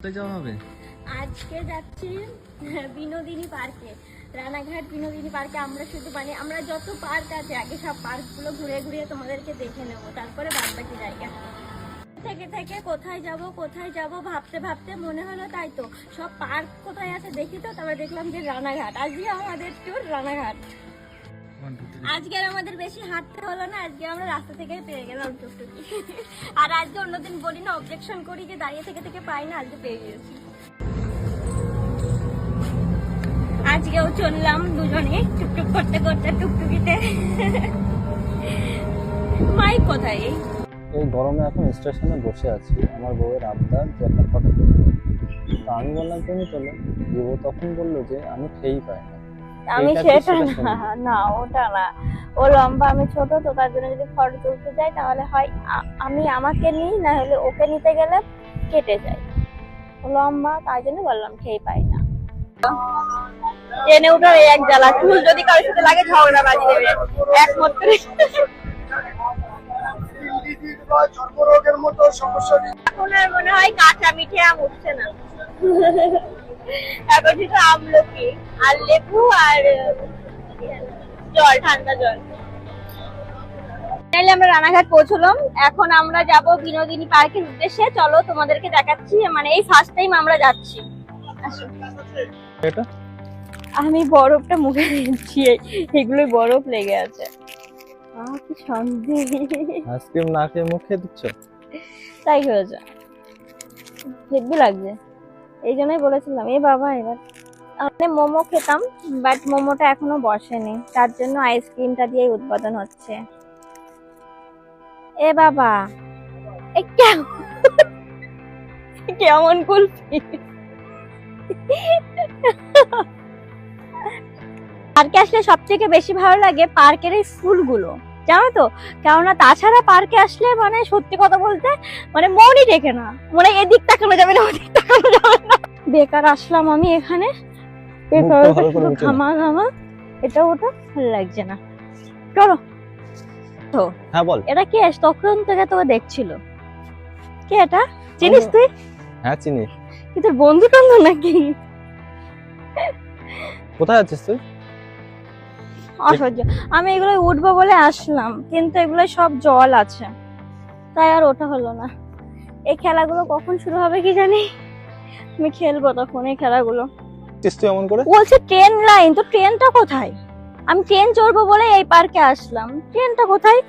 কোথায় যাওয়া হবে? আজকে যাচ্ছি বিনোদিনী পার্কে, রানাঘাট বিনোদিনী পার্কে। আমরা শুধু মানে আমরা যত পার্ক আছে, আগে সব পার্কগুলো ঘুরে ঘুরে তোমাদেরকে দেখে নেব, তারপরে বাদ বাকি জায়গা। থেকে থেকে কোথায় যাব কোথায় যাব, ভাবতে ভাবতে মনে হলো তাই তো। সব পার্ক কোথায় আছে দেখি তো, তারপরে দেখলাম যে রানাঘাট। আজকে আমাদের ট্যুর রানাঘাট. আজকে আর আমাদের বেশি হাঁটতে হলো না আজকে আমরা রাস্তা থেকে পেয়ে গেলাম টুকটুকি আর আজকে অন্যদিন বলি না অবজেকশন করি যে দাঁড়িয়ে থেকে থেকে পাই না আজকে পেয়ে গেছি। আজকেও চললাম দুজনে টুকটুক করতে করতে টুকটুকিতে। মাইক কোথায় এই? গরমে এখন স্টেশনে বসে আছি আমার বউয়ের আবদার যে একটা ফটো তুলবো। তা আমি বললাম তুমি চলো দিয়ে তখন বলল যে আমি খেয়েই পাই না। আমি সেটা না না ওটা না। ও লম্বা আমি ছোট তো তার জন্য যদি ফটো তুলতে যাই তাহলে হয় আমি আমাকে নিই না হলে ওকে নিতে গেলে কেটে যায়। ও লম্বা তাই জন্য বললাম খেয়ে পাই না। ট্রেনে উঠার এই এক জ্বালা। চুল যদি কারোর সাথে লাগে ঝগড়া বাজি দেবে। একমাত্র চর্মরোগের মতো সমস্যা নেই। এখন আর মনে হয় কাঁচা মিঠে আম উঠছে না। এখন শুধু আমলকি আর লেবু আর জল ঠান্ডা জল। তাহলে আমরা রানাঘাট পৌঁছলাম। এখন আমরা যাব বিনোদিনী পার্কের উদ্দেশ্যে। চলো তোমাদেরকে দেখাচ্ছি মানে এই ফার্স্ট টাইম আমরা যাচ্ছি। আমি বরফটা মুখে দিচ্ছি এগুলোই বরফ লেগে আছে। আহ কি সন্দেহ আইসক্রিম না খেয়ে মুখ দিচ্ছ? তাই হয়েছে। হেব্বি লাগছে এই জন্যই বলেছিলাম, এ বাবা, এবার আমি মোমো খেতাম বাট মোমোটা এখনও বসেনি। তার জন্য আইসক্রিমটা দিয়ে উদ্বোধন হচ্ছে। এ বাবা কেমন কুলফি? পার্কে আসলে সব থেকে বেশি ভালো লাগে পার্কের এই ফুলগুলো। জানো তো? কেননা তাছাড়া পার্কে আসলে মানে সত্যি কথা বলতে মানে মনই টেকে না। মানে এদিক তাকানো যাবে না ওদিক তাকানো যাবে না। বেকার আসলাম আমি এখানে। বেকার শুধু ঘামা ঘামা এটা ওটা ভালো লাগছে না। চলো। হ্যাঁ বল। এটা কে? তখন থেকে তোকে দেখছিল। কে এটা? চিনিস তুই? হ্যাঁ চিনি। কি তোর বন্ধু টন্ধু নাকি? কোথায় আছিস তুই? অসহ্য। আমি এগুলো উঠবো বলে আসলাম কিন্তু এগুলো সব জল আছে। তাই আর ওটা হলো না। এই খেলাগুলো কখন শুরু হবে কি জানি? আমি খেলব তখন এই খেলাগুলো। এমন করে? বলছে ট্রেন লাইন তো ট্রেনটা কোথায়? আমি ট্রেন চড়বো বলে এই পার্কে আসলাম। ট্রেনটা কোথায়?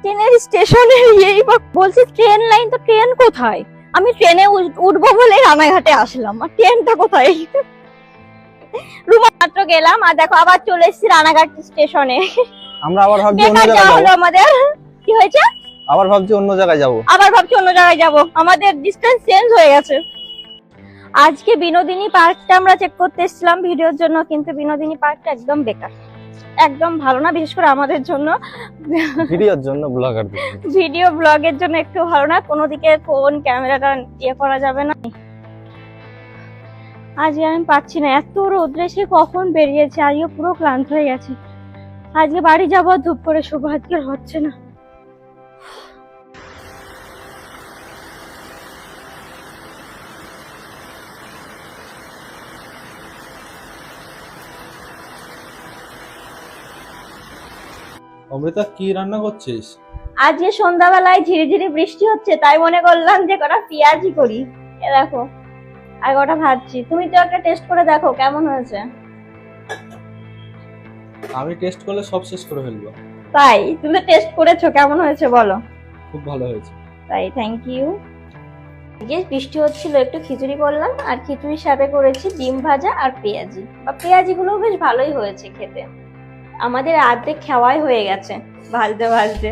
ট্রেনের স্টেশনের এই বলছি ট্রেন লাইন তো ট্রেন কোথায়? আমি ট্রেনে উঠ- উঠবো বলে রানাঘাটে আসলাম। আর ট্রেনটা কোথায়? রুমা মাত্র গেলাম আর দেখো আবার চলে এসেছি রানাঘাট স্টেশনে। আমরা আবার ভাবছি অন্য জায়গায় যাব। আমাদের। কি হয়েছে? আবার ভাবছি অন্য জায়গায় যাব। আবার ভাবছি অন্য জায়গায় যাব। আমাদের ডিস্টেন্স চেঞ্জ হয়ে গেছে। আজকে বিনোদিনী পার্কটা আমরা চেক করতে এসেছিলাম ভিডিওর জন্য কিন্তু বিনোদিনী পার্কটা একদম বেকার। একদম ভালো না বিশেষ করে আমাদের জন্য। ভিডিওর জন্য ব্লগার ভিডিও ব্লগের জন্য একটু ভালো না কোনো দিকে ফোন ক্যামেরাটা ইয়ে করা যাবে না। আজকে আমি পাচ্ছি না। এত রোদ্রে সে কখন বেরিয়েছে? আজকে পুরো ক্লান্ত হয়ে গেছে। আজকে বাড়ি যাব ধূপ করে শুভ আজকে হচ্ছে না। অমৃতা কি রান্না করছিস? আজকে সন্ধ্যাবেলায় ঝিরি ঝিরি বৃষ্টি হচ্ছে তাই মনে করলাম যে কটা পেঁয়াজি করি। এ দেখো। আর কটা ভাজছি তুমি তো একটা টেস্ট করে দেখো কেমন হয়েছে? আমি টেস্ট করলে সব শেষ করে ফেলব। তাই? তুমি টেস্ট করেছ কেমন হয়েছে বলো? খুব ভালো হয়েছে। তাই থ্যাংক ইউ আজকে বৃষ্টি হচ্ছিল একটু খিচুড়ি করলাম আর খিচুড়ির সাথে করেছি ডিম ভাজা আর পেঁয়াজি। বা পেঁয়াজিগুলো বেশ ভালোই হয়েছে খেতে। আমাদের আর্ধেক খাওয়াই হয়ে গেছে ভাজতে ভাজতে।